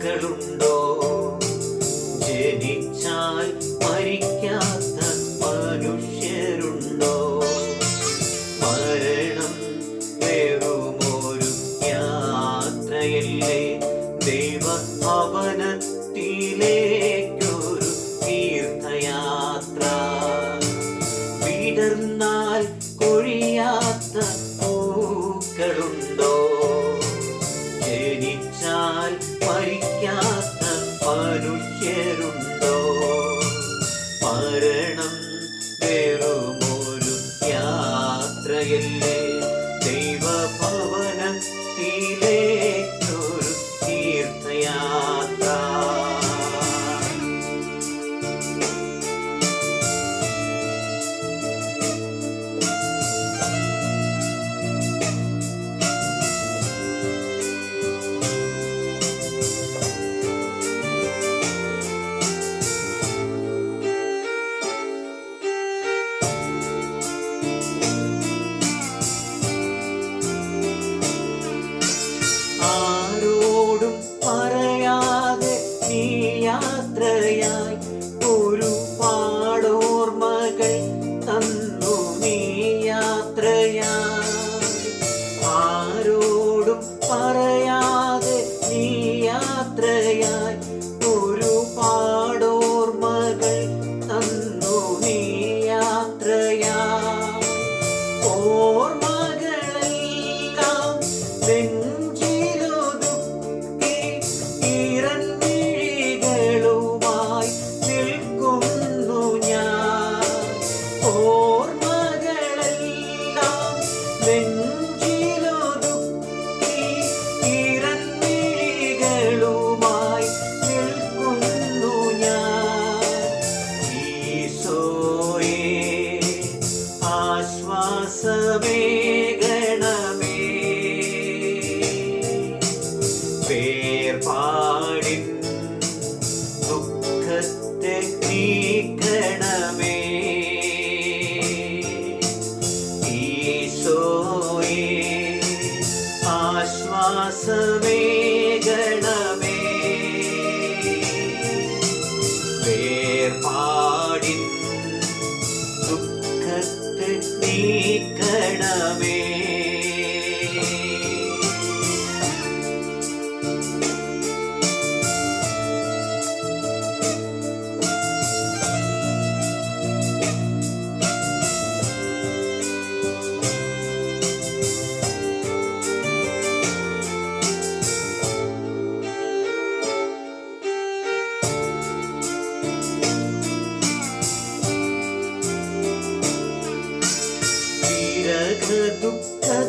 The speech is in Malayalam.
മക്കളുണ്ടോ ജനിച്ച quiero. ആശ്വാസമേകണമേ വേർപാടിൻ നീക്കണമേ വിരഹദുഃഖത്താൽ